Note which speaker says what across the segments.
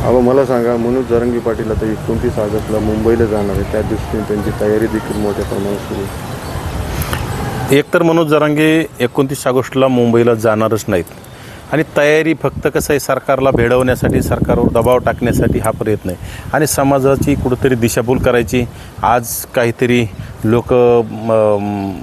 Speaker 1: अहो मला सांगा मनोज जरंगी पाटील आता एकोणतीस ऑगस्टला मुंबईला जाणार आहे. त्या दृष्टीने त्यांची तयारी देखील मोठ्या प्रमाणात सुरू आहे.
Speaker 2: एकतर मनोज जरांगे एकोणतीस ऑगस्टला मुंबईला जाणारच नाहीत. आणि तयारी फक्त कसं आहे सरकारला भेडवण्यासाठी सरकारवर दबाव टाकण्यासाठी हा प्रयत्न आहे. आणि समाजाची कुठंतरी दिशाभूल करायची आज काहीतरी लोक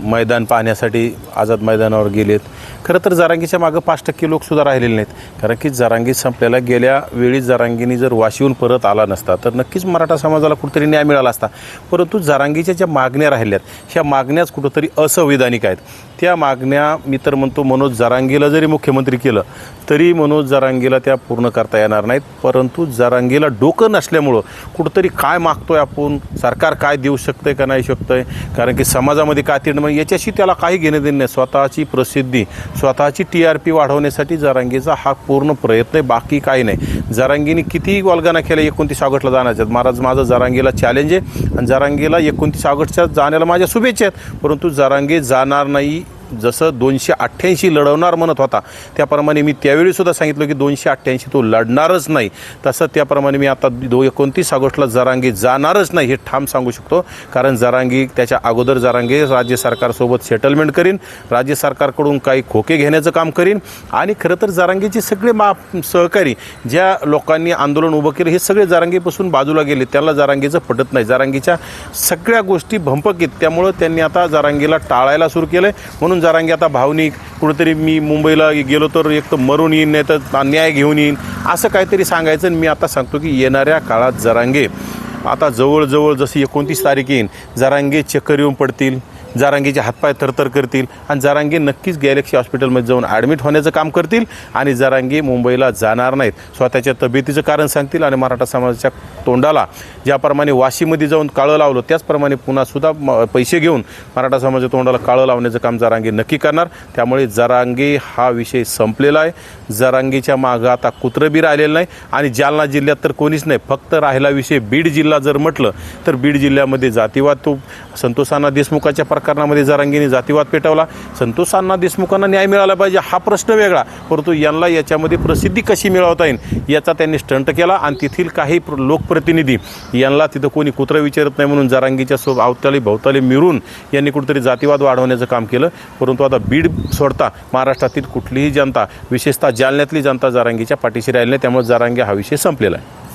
Speaker 2: मैदान पाहण्यासाठी आझाद मैदानावर गेलेत. खरं तर जरांगीच्या मागं पाच टक्के लोकसुद्धा राहिलेले नाहीत. कारण की जरांगी संपलेला गेल्या वेळी जरांगीने जर वाशीहून परत आला नसता तर नक्कीच मराठा समाजाला कुठेतरी न्याय मिळाला असता. परंतु जरांगीच्या ज्या मागण्या राहिल्यात ह्या मागण्याच कुठंतरी असंविधानिक आहेत. त्या मागण्या मी तर म्हणतो मनोज जरांगीला जरी मुख्यमंत्री केलं तरी मनोज जरांगीला त्या पूर्ण करता येणार नाहीत. परंतु जरांगीला डोकं नसल्यामुळं कुठंतरी काय मागतोय आपण सरकार काय देऊ शकतंय का नाही शकतंय कारण की समाजामध्ये काय तीड म्हणजे याच्याशी त्याला काही घेणं देणं नाही. स्वतःची प्रसिद्धी स्वतःची टी आर पी वाढवण्यासाठी जरांगीचा हा पूर्ण प्रयत्न आहे बाकी काही नाही. जरांगीने कितीही वालगाना केला एकोणतीस ऑगस्टला जाण्याच्यात महाराज माझं जरांगीला चॅलेंज आहे आणि जरांगीला एकोणतीस ऑगस्टच्या जाण्याला माझ्या शुभेच्छा आहेत. परंतु जरांगी जाणार नाही जसं दोनशे अठ्ठ्याऐंशी लढवणार म्हणत होता त्याप्रमाणे मी त्यावेळी सुद्धा सांगितलं की दोनशे अठ्ठ्याऐंशी तो लढणारच नाही. तसं त्याप्रमाणे मी आता दो एकोणतीस ऑगस्टला जरांगी जाणारच नाही हे ठाम सांगू शकतो. कारण जरांगी त्याच्या अगोदर जरांगी राज्य सरकारसोबत सेटलमेंट करीन राज्य सरकारकडून काही खोके घेण्याचं काम करीन आणि खरं तर जरांगीचे सगळे मा सहकारी ज्या लोकांनी आंदोलन उभं केलं हे सगळे जारांगीपासून बाजूला गेले. त्याला जारांगीचं पटत नाही. जारांगीच्या सगळ्या गोष्टी भंपक त्यामुळं त्यांनी आता जारांगीला टाळायला सुरू केलं म्हणून जरांगी आता भावनिक कुठेतरी मी मुंबईला गेलो तर एक तर मरून येईन नाही तर न्याय घेऊन येईन. असं काहीतरी सांगायचं आणि मी आता सांगतो की येणाऱ्या काळात जरांगे आता जवळजवळ जशी एकोणतीस तारीख येईन जरांगे चक्कर येऊन पडतील. जारांगीचे हातपाय थरथर करतील आणि जारांगी नक्कीच गॅलेक्सी हॉस्पिटलमध्ये जाऊन ॲडमिट होण्याचं काम करतील आणि जारांगी मुंबईला जाणार नाहीत. स्वतःच्या तब्येतीचं कारण सांगतील आणि मराठा समाजाच्या तोंडाला ज्याप्रमाणे वाशीमध्ये जाऊन काळं लावलं त्याचप्रमाणे पुन्हासुद्धा म पैसे घेऊन मराठा समाजाच्या तोंडाला काळं लावण्याचं काम जारांगी नक्की करणार. त्यामुळे जारांगी हा विषय संपलेला आहे. जारांगीच्या मागं आता कुत्रं बी राहिलेलं नाही आणि जालना जिल्ह्यात तर कोणीच नाही. फक्त राहिला विषय बीड जिल्हा जर म्हटलं तर बीड जिल्ह्यामध्ये जातीवाद तो संतोषांना देशमुखाच्या राजकारणामध्ये जरांगीने जातीवाद पेटवला. संतोषांना देशमुखांना न्याय मिळाला पाहिजे हा प्रश्न वेगळा. परंतु यांना याच्यामध्ये प्रसिद्धी कशी मिळवता येईल याचा त्यांनी स्टंट केला आणि तेथील काही प्र- लोकप्रतिनिधी यांना तिथं कोणी कुत्रं विचारत नाही म्हणून जरांगीच्या स्व अवताली भोवताली मिळून यांनी कुठेतरी जातीवाद वाढवण्याचं काम केलं. परंतु आता बीड सोडता महाराष्ट्रातील कुठलीही जनता विशेषतः जालन्यातली जनता जारांगीच्या पाठीशी राहिली नाही त्यामुळे जारांगी हा विषय संपलेला आहे.